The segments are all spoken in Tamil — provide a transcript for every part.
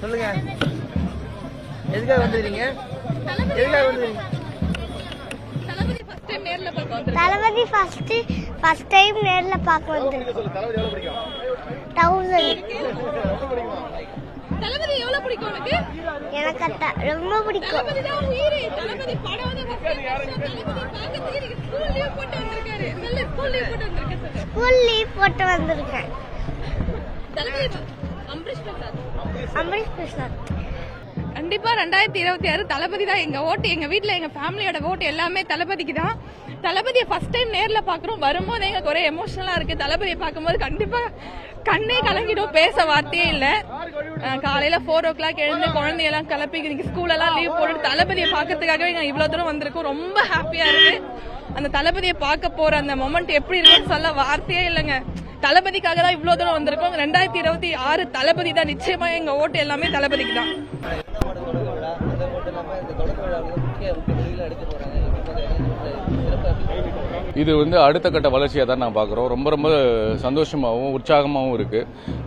சொல்லுங்க. எதுக்காக வந்துருக்கீங்க எதுக்காக வந்துருக்கீங்க. Thalapathy first first first time நேர்ல பார்க்க வந்திருக்கேன் தௌசண்ட் தளபதி எவ்வளவு பிடிக்கும்? உனக்கு? எனக்கு ரொம்ப பிடிக்கும். தளபதி தான் உயிர். தளபதி படம் வந்து first time தளபதி பார்க்கறதுக்கு எனக்கு ஸ்கூல் லீவ் போட்டு வந்திருக்காரு. நல்ல ஸ்கூல் லீவ் போட்டு வந்திருக்கேன் சொல்லு. ஸ்கூல் லீவ் போட்டு வந்திருக்கேன். தளபதி அம்பரீஷ் பிரசாத். கண்டிப்பா ரெண்டாயிரத்தி இருபத்தி ஆறு தளபதி தான். எங்க ஓட்டு எங்க வீட்ல எங்க ஃபேமிலியோட ஓட்டு எல்லாமே தளபதிக்கு தான். தளபதியை ஃபர்ஸ்ட் டைம் நேர்ல பாக்குறோம். வரும்போது எங்களுக்கு ஒரே எமோஷனலா இருக்கு. தளபதியை பார்க்கும்போது கண்டிப்பா கண்ணே கலங்கிடும். பேச வார்த்தையே இல்ல. காலையில ஃபோர் ஓ கிளாக் எழுந்து குழந்தையெல்லாம் கிளப்பி இன்னைக்கு ஸ்கூல் எல்லாம் லீவ் போட்டு தளபதியை பார்க்கறதுக்காகவே நாங்க இவ்வளவு தூரம் வந்திருக்கோம். ரொம்ப ஹாப்பியா இருக்கு. அந்த தளபதியை பார்க்க போற அந்த மொமெண்ட் எப்படி இருக்குன்னு சொல்ல வார்த்தையே இல்லைங்க. தளபதிக்காக தான் இவ்வளவு தூரம் வந்திருக்கோம். ரெண்டாயிரத்தி இருபத்தி ஆறு தளபதி தான். நிச்சயமா எங்க ஓட்டு எல்லாமே தளபதிக்கு தான். இது வந்து அடுத்த கட்ட வளர்ச்சியாக தான் நான் பார்க்குறோம். ரொம்ப ரொம்ப சந்தோஷமாகவும் உற்சாகமாகவும் இருக்குது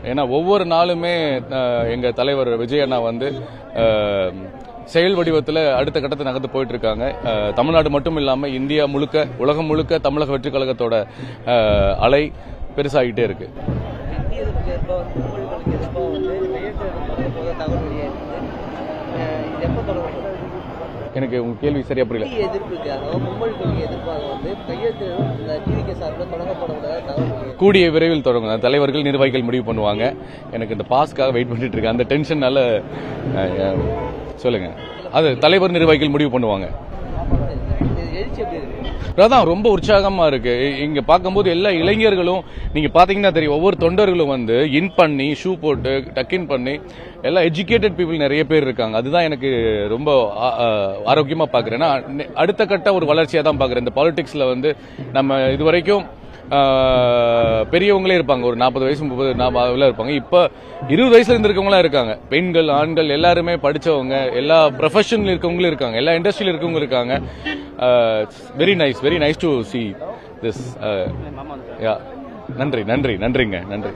ஏன்னா ஒவ்வொரு நாளுமே எங்கள் தலைவர் விஜய் அண்ணா வந்து செயல் வடிவத்தில் அடுத்த கட்டத்தை நகர்ந்து போயிட்டு இருக்காங்க தமிழ்நாடு மட்டும் இல்லாமல் இந்தியா முழுக்க உலகம் முழுக்க தமிழக வெற்றி கழகத்தோட அலை பெருசாகிட்டே இருக்குது எனக்கு உங்க கேள்வி சரியா புரியல. கூடிய விரைவில் தொடங்கும். தலைவர்கள் நிர்வாகிகள் முடிவு பண்ணுவாங்க. எனக்கு இந்த பாஸ்க்காக வெயிட் பண்ணிட்டு இருக்கேன். அந்த டென்ஷன்னால சொல்லுங்க. அது தலைவர் நிர்வாகிகள் முடிவு பண்ணுவாங்க இது எழுச்சி எப்படி இருக்கு அதான் ரொம்ப உற்சாகமா இருக்கு. இங்கே இங்க பார்க்கும்போது எல்லா இளைஞர்களும் நீங்க பாத்தீங்கன்னா தெரியும் ஒவ்வொரு தொண்டர்களும் வந்து இன் பண்ணி ஷூ போட்டு டக்கின் பண்ணி எல்லாம் எஜுகேட்டட் பீப்புள் நிறைய பேர் இருக்காங்க. அதுதான் எனக்கு ரொம்ப ஆரோக்கியமாக ஆ, ஆரோக்கியமா பாக்குறேன் அடுத்த கட்ட ஒரு வளர்ச்சியா தான் பாக்குறேன் இந்த பாலிடிக்ஸ்ல வந்து நம்ம இது வரைக்கும் பெரியவங்களே இருப்பாங்க. ஒரு நாற்பது வயசு முப்பது நாற்பதுல இருப்பாங்க. இப்போ இருபது வயசுல இருந்திருக்கவங்களாம் இருக்காங்க. பெண்கள் ஆண்கள் எல்லாருமே படிச்சவங்க எல்லா ப்ரொஃபஷனில் இருக்கவங்களும் இருக்காங்க. எல்லா இண்டஸ்ட்ரியில் இருக்கவங்களும் இருக்காங்க. Very nice very nice to see this yeah நன்றி நன்றி நன்றிங்க நன்றி.